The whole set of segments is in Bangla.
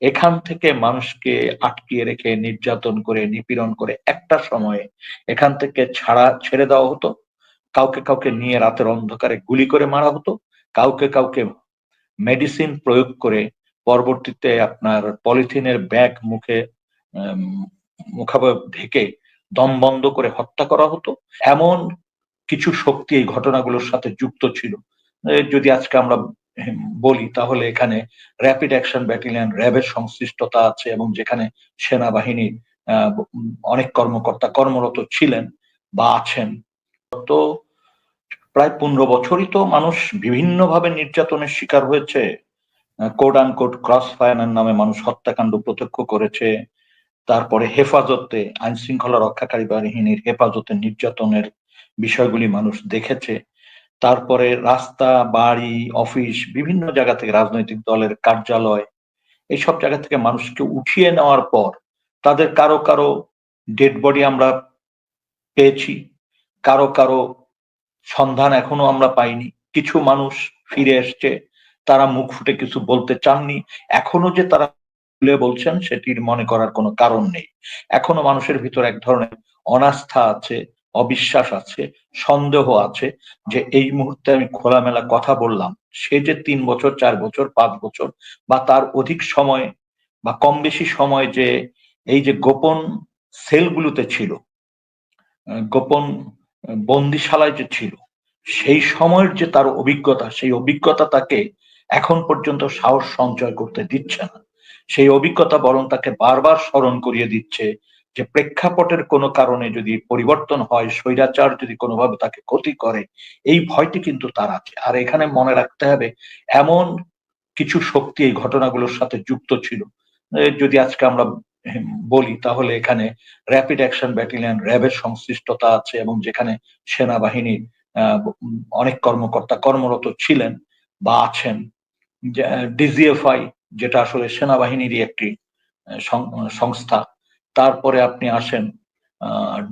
এখান থেকে মানুষকে আটকিয়ে রেখে, নির্যাতন করে, নিপীড়ন করে একটা সময়ে এখান থেকে ছাড়া, ছেড়ে দেওয়া হতো। কাউকে কাউকে নিয়ে রাতের অন্ধকারে গুলি করে মারা হতো। কাউকে কাউকে মেডিসিন প্রয়োগ করে পরবর্তীতে আপনার পলিথিনের ব্যাগ মুখে মুখাবয়ব ঢেকে দম বন্ধ করে হত্যা করা হতো। এমন কিছু শক্তি এই ঘটনাগুলোর সাথে যুক্ত ছিল। যদি আজকে আমরা বলি, তাহলে এখানে র্যাপিড অ্যাকশন ব্যাটালিয়ন র্যাবের সংশ্লিষ্টতা আছে এবং যেখানে সেনাবাহিনীর অনেক কর্মকর্তা কর্মরত ছিলেন বা আছেন। তো প্রায় পনেরো বছরই তো মানুষ বিভিন্নভাবে নির্যাতনের শিকার হয়েছে। কোড আন কোড ক্রস ফায়ার নামে মানুষ হত্যাকাণ্ড প্রত্যক্ষ করেছে। তারপরে হেফাজতে আইন শৃঙ্খলা রক্ষাকারী বাহিনীর হেফাজতে নির্যাতনের বিষয়গুলি মানুষ দেখেছে। তারপরে রাস্তা, বাড়ি, অফিস, বিভিন্ন জায়গা থেকে রাজনৈতিক দলের কার্যালয়, এইসব জায়গা থেকে মানুষকে উঠিয়ে নেওয়ার পর তাদের কারও কারও ডেড বডি আমরা পেয়েছি, কারও কারও সন্ধান এখনও আমরা পাইনি। কিছু মানুষ ফিরে এসছে, তারা মুখ ফুটে কিছু বলতে চাননি। এখনও যে তারা বলছেন, সেটির মনে করার কোনো কারণ নেই। এখনও মানুষের ভিতর এক ধরনের অনাস্থা আছে অবিশ্বাস আছে, সন্দেহ আছে যে এই মুহূর্তে আমি খোলামেলা কথা বললাম। সে যে তিন বছর, চার বছর, পাঁচ বছর বা তার অধিক সময় বা কম বেশি সময় যে এই যে গোপন সেলগুলোতে ছিল গোপন বন্দিশালায় যে ছিল, সেই সময়ের যে তার অভিজ্ঞতা, সেই অভিজ্ঞতা তাকে এখন পর্যন্ত সাহস সঞ্চয় করতে দিচ্ছে না। সেই অভিজ্ঞতা বরং তাকে বারবার স্মরণ করিয়ে দিচ্ছে যে প্রেক্ষাপটের কোনো কারণে যদি পরিবর্তন হয়, স্বৈরাচার যদি কোনোভাবে তাকে ক্ষতি করে, এই ভয়টি কিন্তু তার আছে। আর এখানে মনে রাখতে হবে, এমন কিছু শক্তি এই ঘটনাগুলোর সাথে যুক্ত ছিল। যদি আজকে আমরা বলি, তাহলে এখানে র্যাপিড অ্যাকশন ব্যাটালিয়ন র্যাবের সংশ্লিষ্টতা আছে এবং যেখানে সেনাবাহিনীর অনেক কর্মকর্তা কর্মরত ছিলেন বা আছেন। ডিজিএফআই যেটা আসলে সেনাবাহিনীরই একটি সংস্থা তারপরে আপনি আসেন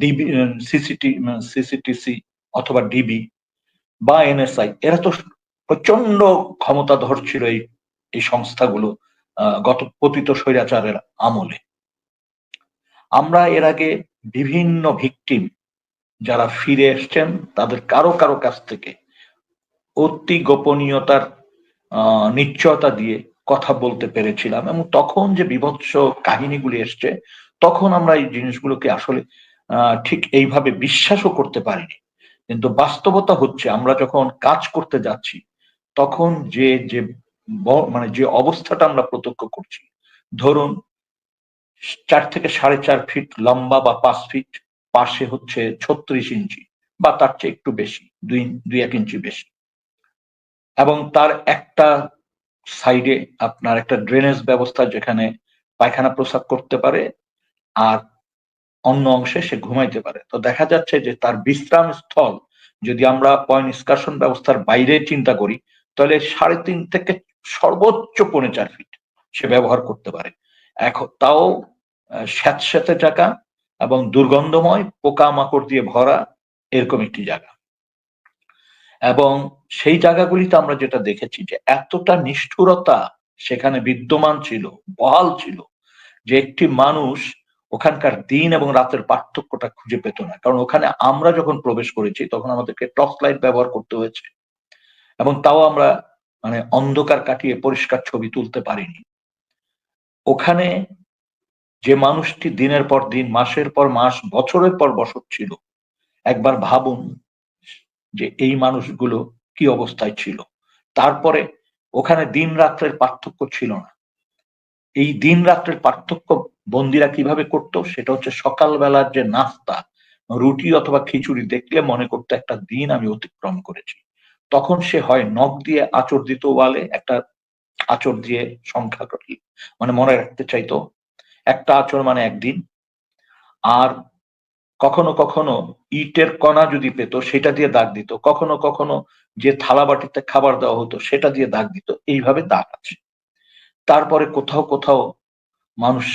ডিবি সিসিটি সিসিটিসি অথবা ডিবি বা এনএসআই। এরা তো প্রচণ্ড ক্ষমতাধর ছিল এই এই সংস্থাগুলো গত পতিত স্বৈরাচারের আমলে। আমরা এর আগে বিভিন্ন ভিকটিম যারা ফিরে এসছেন, তাদের কারও কারও কাছ থেকে অতি গোপনীয়তার নিশ্চয়তা দিয়ে কথা বলতে পেরেছিলাম এবং তখন যে বিভৎস কাহিনীগুলি এসছে তখন আমরা এই জিনিসগুলোকে আসলে ঠিক এইভাবে বিশ্বাসও করতে পারিনি। কিন্তু বাস্তবতা হচ্ছে আমরা যখন কাজ করতে যাচ্ছি, তখন যে যে মানে যে অবস্থাটা আমরা প্রত্যক্ষ করছি, ধরুন চার থেকে সাড়ে চার ফিট লম্বা বা পাঁচ ফিট পাশে হচ্ছে ছত্রিশ ইঞ্চি বা তার চেয়ে একটু বেশি, দুই দুই এক ইঞ্চি বেশি। এবং তার একটা সাইডে আপনার একটা ড্রেনেজ ব্যবস্থা যেখানে পায়খানা প্রসাব করতে পারে আর অন্য অংশে সে ঘুমাইতে পারে। তো দেখা যাচ্ছে যে তার বিশ্রাম স্থল যদি আমরা পয়েন্ট নিষ্কাশন ব্যবস্থার বাইরে চিন্তা করি, তাহলে সাড়ে তিন থেকে সর্বোচ্চ পৌনে চার ফিট সে ব্যবহার করতে পারে। এখন তাও স্যাঁতস্যাঁতে জায়গা এবং দুর্গন্ধময় পোকামাকড় দিয়ে ভরা এরকম একটি জায়গা। এবং সেই জায়গাগুলিতে আমরা যেটা দেখেছি যে এতটা নিষ্ঠুরতা সেখানে বিদ্যমান ছিল, বহাল ছিল যে একটি মানুষ ওখানকার দিন এবং রাতের পার্থক্যটা খুঁজে পেত না। কারণ ওখানে আমরা যখন প্রবেশ করেছি, তখন আমাদেরকে টর্চ লাইট ব্যবহার করতে হয়েছে। এবং তাও আমরা মানে অন্ধকার কাটিয়ে পরিষ্কার ছবি তুলতে পারিনি। ওখানে যে মানুষটি দিনের পর দিন, মাসের পর মাস, বছরের পর বছর ছিল, একবার ভাবুন যে এই মানুষগুলো কি অবস্থায় ছিল। তারপরে ওখানে দিন রাত্রের পার্থক্য ছিল না। এই দিন রাত্রের পার্থক্য বন্দিরা কীভাবে করত সেটা হচ্ছে সকালবেলার যে নাস্তা, রুটি অথবা খিচুড়ি দেখলে মনে করতো একটা দিন আমি অতিক্রম করেছি। তখন সে হয় নখ দিয়ে আচর দিত ওয়ালে, একটা আচর দিয়ে সংখ্যা মানে মনে রাখতে চাইতো, একটা আচর মানে একদিন। আর কখনো কখনো ইটের কণা যদি পেত, সেটা দিয়ে দাগ দিত। কখনো কখনো যে থালা বাটিতে খাবার দেওয়া হতো, সেটা দিয়ে দাগ দিত। এইভাবে দাগ আছে। তারপরে কোথাও কোথাও মানুষ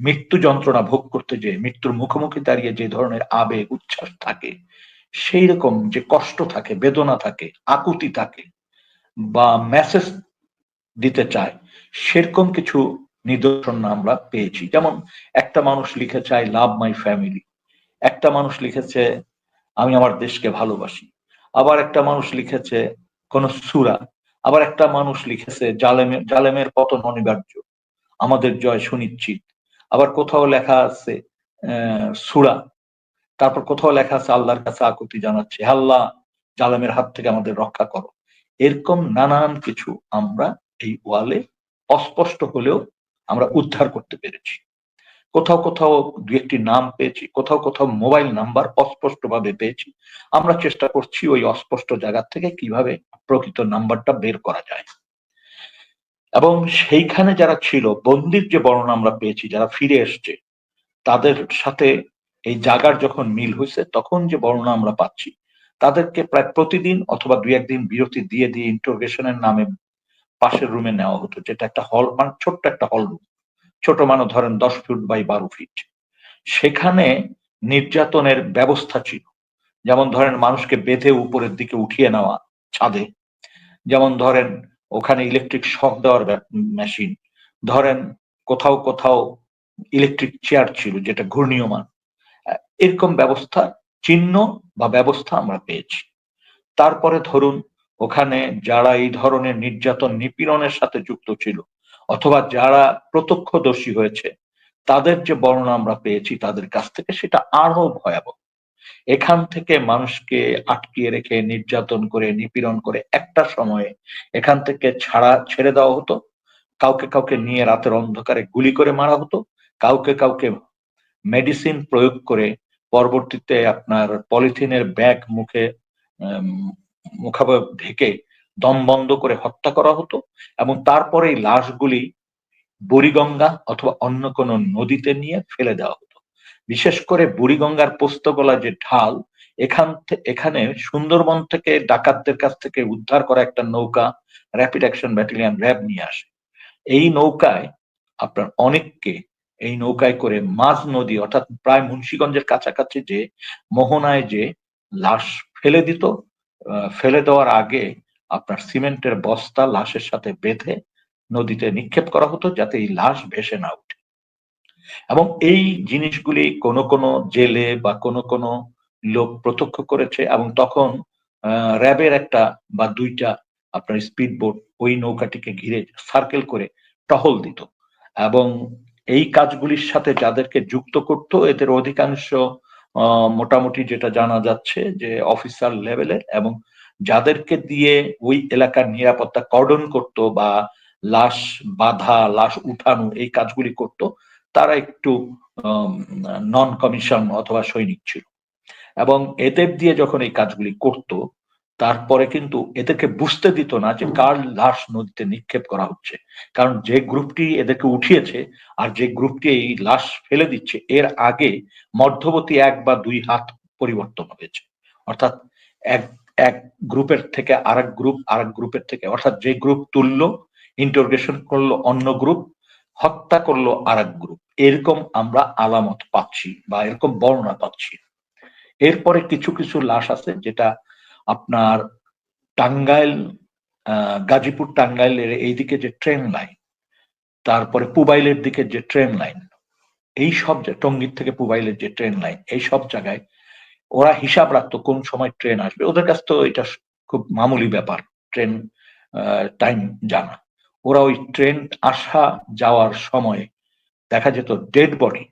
মৃত্যু যন্ত্রণা ভোগ করতে যে মৃত্যুর মুখোমুখি দাঁড়িয়ে যে ধরনের আবেগ, উচ্ছ্বাস থাকে, সেই রকম যে কষ্ট থাকে, বেদনা থাকে, আকুতি থাকে বা মেসেজ দিতে চায়, সেরকম কিছু নিদর্শন আমরা পেয়েছি। যেমন একটা মানুষ লিখেছে আই লাভ মাই ফ্যামিলি একটা মানুষ লিখেছে, আমি আমার দেশকে ভালোবাসি। আবার একটা মানুষ লিখেছে, কোন সুরা। আবার একটা মানুষ লিখেছে জালেমের জালেমের পতন অনিবার্য। আমাদের জয় সুনিশ্চিত। আবার কোথাও লেখা আছে সুরা। তারপর কোথাও লেখা আছে, আল্লাহর কাছে আকুতি জানাচ্ছে আল্লাহ, জালামের হাত থেকে আমাদের রক্ষা করো। এরকম নানান কিছু আমরা এই ওয়ালে অস্পষ্ট হলেও আমরা উদ্ধার করতে পেরেছি। কোথাও কোথাও দু একটি নাম পেয়েছি, কোথাও কোথাও মোবাইল নাম্বার অস্পষ্ট ভাবে পেয়েছি। আমরা চেষ্টা করছি ওই অস্পষ্ট জায়গা থেকে কীভাবে প্রকৃত নাম্বারটা বের করা যায়। এবং সেইখানে যারা ছিল, বন্দির যে বর্ণনা আমরা পেয়েছি, যারা ফিরে এসছে, তাদের সাথে এই জায়গার যখন মিল হয়েছে, তখন যে বর্ণনা আমরা পাচ্ছি, তাদেরকে প্রায় প্রতিদিন অথবা দুই একদিন বিরতি দিয়ে দিয়ে ইন্টারোগেশনের নামে পাশের রুমে নেওয়া হতো, যেটা একটা হল মানে ছোট্ট একটা হল রুম ছোট মানুষ ধরেন দশ ফুট বাই বারো ফিট সেখানে নির্যাতনের ব্যবস্থা ছিল। যেমন ধরেন মানুষকে বেঁধে উপরের দিকে উঠিয়ে নেওয়া ছাদে, যেমন ধরেন ওখানে ইলেকট্রিক শক দেওয়ার মেশিন ধরেন কোথাও কোথাও ইলেকট্রিক চেয়ার ছিল, যেটা ঘূর্ণীয়মান। এরকম ব্যবস্থা, চিহ্ন বা ব্যবস্থা আমরা পেয়েছি। তারপরে ধরুন, ওখানে যারা এই ধরনের নির্যাতন নিপীড়নের সাথে যুক্ত ছিল, অথবা যারা প্রত্যক্ষদর্শী হয়েছে, তাদের যে বর্ণনা আমরা পেয়েছি, তাদের কাছ থেকে সেটা আরও ভয়াবহ। এখান থেকে মানুষকে আটকিয়ে রেখে, নির্যাতন করে, নিপীড়ন করে একটা সময়ে এখান থেকে ছাড়া, ছেড়ে দেওয়া হতো। কাউকে কাউকে নিয়ে রাতের অন্ধকারে গুলি করে মারা হতো। কাউকে কাউকে মেডিসিন প্রয়োগ করে পরবর্তীতে আপনার পলিথিনের ব্যাগ মুখে মুখাবয়ব ঢেকে দম বন্ধ করে হত্যা করা হতো এবং তারপরে লাশগুলি বুড়িগঙ্গা অথবা অন্য কোনো নদীতে নিয়ে ফেলে দেওয়া হতো। বিশেষ করে বুড়িগঙ্গার পোস্তগোলা যে ঢাল, এখান এখানে সুন্দরবন থেকে ডাকাতদের কাছ থেকে উদ্ধার করা একটা নৌকা র্যাপিড অ্যাকশন ব্যাটালিয়ান র্যাব নিয়ে আসে। এই নৌকায় আপনার অনেককে এই নৌকায় করে মাঝ নদী অর্থাৎ প্রায় মুন্সীগঞ্জের কাছাকাছি যে মোহনায় যে লাশ ফেলে দিত ফেলে দেওয়ার আগে আপনার সিমেন্টের বস্তা লাশের সাথে বেঁধে নদীতে নিক্ষেপ করা হতো যাতে এই লাশ ভেসে না উঠে। এবং এই জিনিসগুলি কোন কোন জেলে বা কোন কোন লোক প্রত্যক্ষ করেছে এবং তখন র্যাবের একটা বা দুইটা আপনার স্পিড বোট ওই নৌকাটিকে ঘিরে সার্কেল করে টহল দিত। এবং এই কাজগুলির সাথে যাদেরকে যুক্ত করতো, এদের অধিকাংশ মোটামুটি যেটা জানা যাচ্ছে যে অফিসার লেভেলের এবং যাদেরকে দিয়ে ওই এলাকার নিরাপত্তা কর্ডন করত বা লাশ বাধা, লাশ উঠানো এই কাজগুলি করত তারা একটু নন কমিশন অথবা সৈনিক ছিল। এবং এদের দিয়ে যখন এই কাজগুলি করত, তারপরে কিন্তু এদেরকে বুঝতে দিত না যে কার লাশ নদীতে নিক্ষেপ করা হচ্ছে। কারণ যে গ্রুপটি এদেরকে উঠিয়েছে আর যে গ্রুপটি এই লাশ ফেলে দিচ্ছে, এর আগে মধ্যবর্তী এক বা দুই হাত পরিবর্তন হয়েছে। অর্থাৎ এক এক গ্রুপের থেকে আরেক গ্রুপ, আরেক গ্রুপের থেকে, অর্থাৎ যে গ্রুপ তুললো ইন্টারোগেশন করল অন্য গ্রুপ হত্যা করল আরেক গ্রুপ এরকম আমরা আলামত পাচ্ছি বা এরকম বর্ণনা পাচ্ছি। এরপরে কিছু কিছু লাশ আছে যেটা আপনার টাঙ্গাইল গাজীপুর টাঙ্গাইলের এইদিকে যে ট্রেন লাইন তারপরে পুবাইলের দিকে যে ট্রেন লাইন এই সব টঙ্গির থেকে পুবাইলের যে ট্রেন লাইন এই সব জায়গায় ওরা হিসাব রাখতো কোন সময় ট্রেন আসবে। ওদের কাছ তো এটা খুব মামুলি ব্যাপার ট্রেন টাইম জানা। ওরা ওই ট্রেন আসা যাওয়ার সময় দেখা যেত ডেড বডি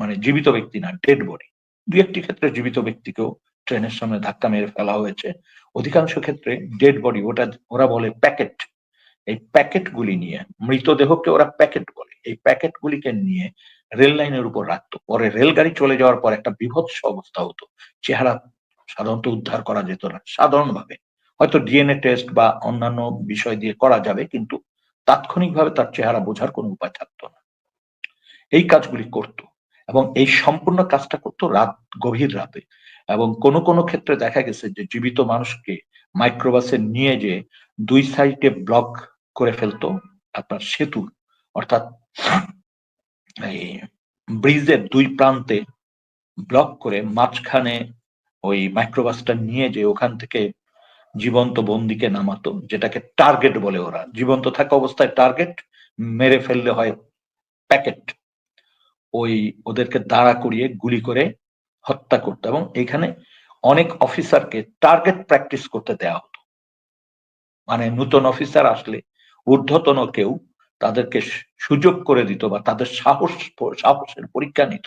মানে জীবিত ব্যক্তি না ডেড বডি দু একটি ক্ষেত্রে জীবিত ব্যক্তিকেও ট্রেনের সামনে ধাক্কা মেরে ফেলা হয়েছে। অধিকাংশ ক্ষেত্রে ডেড বডি ওটা, ওরা বলে প্যাকেট এই প্যাকেট গুলি নিয়ে, মৃতদেহকে ওরা প্যাকেট বলে। এই প্যাকেট গুলিকে নিয়ে রেল লাইনের উপর রাখতো। পরে রেলগাড়ি চলে যাওয়ার পর একটা বিভৎস অবস্থা হতো। চেহারা সাধারণত উদ্ধার করা যেত না, সাধারণভাবে। হয়তো ডিএনএ টেস্ট বা অন্যান্য বিষয় দিয়ে করা যাবে, কিন্তু তাৎক্ষণিকভাবে তার চেহারা বোঝার কোনো উপায় থাকতো না। এই কাজগুলি করত এবং এই সম্পূর্ণ কাজটা করতো রাত, গভীর রাতে এবং কোন কোন ক্ষেত্রে দেখা গেছে যে জীবিত মানুষকে মাইক্রোবাসে নিয়ে যে দুই সাইডে ব্লক করে ফেলতো আপনার সেতু, অর্থাৎ এই ব্রিজের দুই প্রান্তে ব্লক করে মাঝখানে ওই মাইক্রোবাসটা নিয়ে যে ওখান থেকে জীবন্ত বন্দিকে নামাতো, যেটাকে টার্গেট বলে ওরা। জীবন্ত থাকা অবস্থায় টার্গেট মেরে ফেললে হয় প্যাকেট ওই ওদেরকে দাঁড়া করিয়ে গুলি করে হত্যা করতো এবং এখানে অনেক অফিসারকে টার্গেট প্র্যাকটিস করতে দেওয়া হতো। মানে নূতন অফিসার আসলে ঊর্ধ্বতন কেউ তাদেরকে সুযোগ করে দিত বা তাদের সাহস সাহসের পরীক্ষা নিত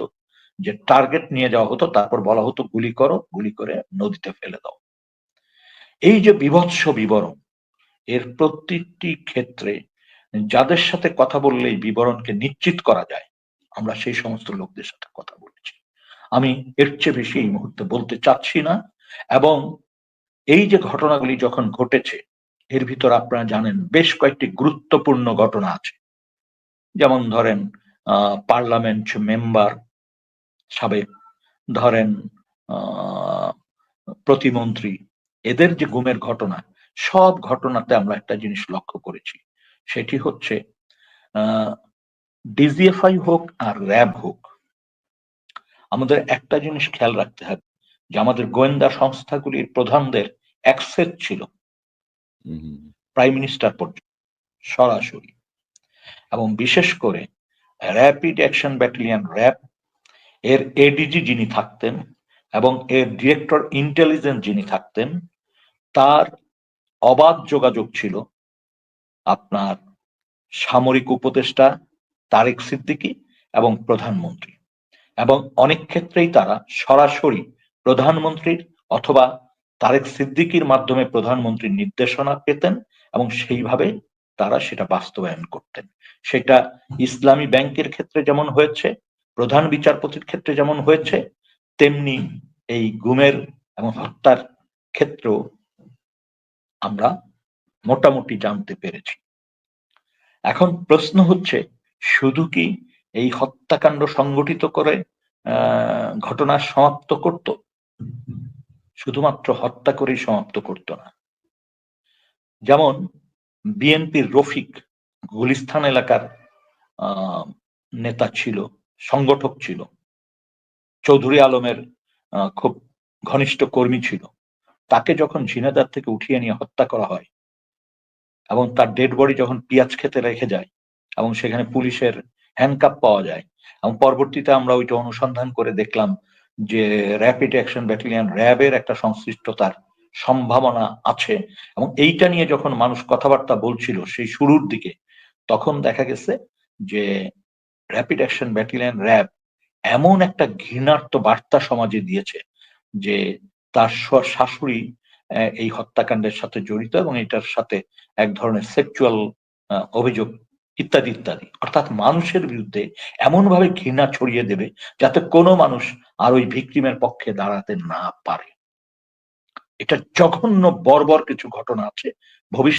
যে টার্গেট নিয়ে যাওয়া হতো, তারপর বলা হতো গুলি করো, গুলি করে নদীতে ফেলে দাও। এই যে বিভৎস বিবরণ, এর প্রত্যেকটি ক্ষেত্রে যাদের সাথে কথা বললে বিবরণকে নিশ্চিত করা যায়, আমরা সেই সমস্ত লোকদের সাথে কথা বলেছি। আমি এর চেয়ে বেশি এই মুহূর্তে বলতে চাচ্ছি না এবং এই যে ঘটনাগুলি যখন ঘটেছে, এর ভিতর আপনারা জানেন বেশ কয়েকটি গুরুত্বপূর্ণ ঘটনা আছে। যেমন ধরেন পার্লামেন্ট মেম্বার সাবেক, ধরেন প্রতিমন্ত্রী এদের যে গুমের ঘটনা সব ঘটনাতে আমরা একটা জিনিস লক্ষ্য করেছি। সেটি হচ্ছে ডিজিএফআই হোক আর র্যাব হোক আমাদের একটা জিনিস খেয়াল রাখতে হবে যে আমাদের গোয়েন্দা সংস্থাগুলির প্রধানদের অ্যাক্সেস ছিল। প্রাইম মিনিস্টার পর্যন্ত সরাসরি। এবং বিশেষ করে র্যাপিড অ্যাকশন ব্যাটালিয়ন র্যাব এর এডিজি যিনি থাকতেন এবং এর ডিরেক্টর ইন্টেলিজেন্স যিনি থাকতেন, তার অবাধ যোগাযোগ ছিল আপনার সামরিক উপদেষ্টা তারেক সিদ্দিকী এবং প্রধানমন্ত্রী। এবং অনেক ক্ষেত্রেই তারা সরাসরি প্রধানমন্ত্রীর অথবা তারেক সিদ্দিকির মাধ্যমে প্রধানমন্ত্রীর নির্দেশনা পেতেন এবং সেইভাবে তারা সেটা বাস্তবায়ন করতেন। সেটা ইসলামী ব্যাংকের ক্ষেত্রে যেমন হয়েছে, প্রধান বিচারপতির ক্ষেত্রে যেমন হয়েছে তেমনি এই গুমের এবং হত্যার ক্ষেত্রেও আমরা মোটামুটি জানতে পেরেছি। এখন প্রশ্ন হচ্ছে, শুধু কি এই হত্যাকাণ্ড সংগঠিত করে ঘটনা সমাপ্ত করত? শুধুমাত্র হত্যা করেই সমাপ্ত করত না। যেমন বিএনপির রফিক গুলিস্তান এলাকার নেতা ছিল, সংগঠক ছিল। চৌধুরী আলমের খুব ঘনিষ্ঠ কর্মী ছিল। তাকে যখন ঝিনাদার থেকে উঠিয়ে নিয়ে হত্যা করা হয় এবং তার ডেড বডি যখন পিয়াজ খেতে রেখে যায় এবং সেখানে পুলিশের হ্যান্ডকাপ পাওয়া যায় এবং পরবর্তীতে আমরা ওইটা অনুসন্ধান করে দেখলাম যে র্যাপিড অ্যাকশন ব্যাটালিয়ন র্যাবের একটা সংশ্লিষ্টতার সম্ভাবনা আছে এবং এইটা নিয়ে যখন মানুষ কথাবার্তা বলছিল সেই শুরুর দিকে, তখন দেখা গেছে যে র্যাপিড অ্যাকশন ব্যাটালিয়ন র্যাব এমন একটা ঘৃণার্ত বার্তা সমাজে দিয়েছে যে তার শাশুড়ি এই হত্যাকাণ্ডের সাথে জড়িত এবং এটার সাথে এক ধরনের সেক্সুয়াল অভিযোগ ইত্যাদি ইত্যাদি। অর্থাৎ মানুষের বিরুদ্ধে এমন ভাবে ঘৃণা ছড়িয়ে দেবে যাতে কোনো মানুষ আর ওই ভিক্টিমের পক্ষে দাঁড়াতে না পারে। এটা জঘন্য বর্বর কিছু ঘটনা আছে। ভবিষ্যৎ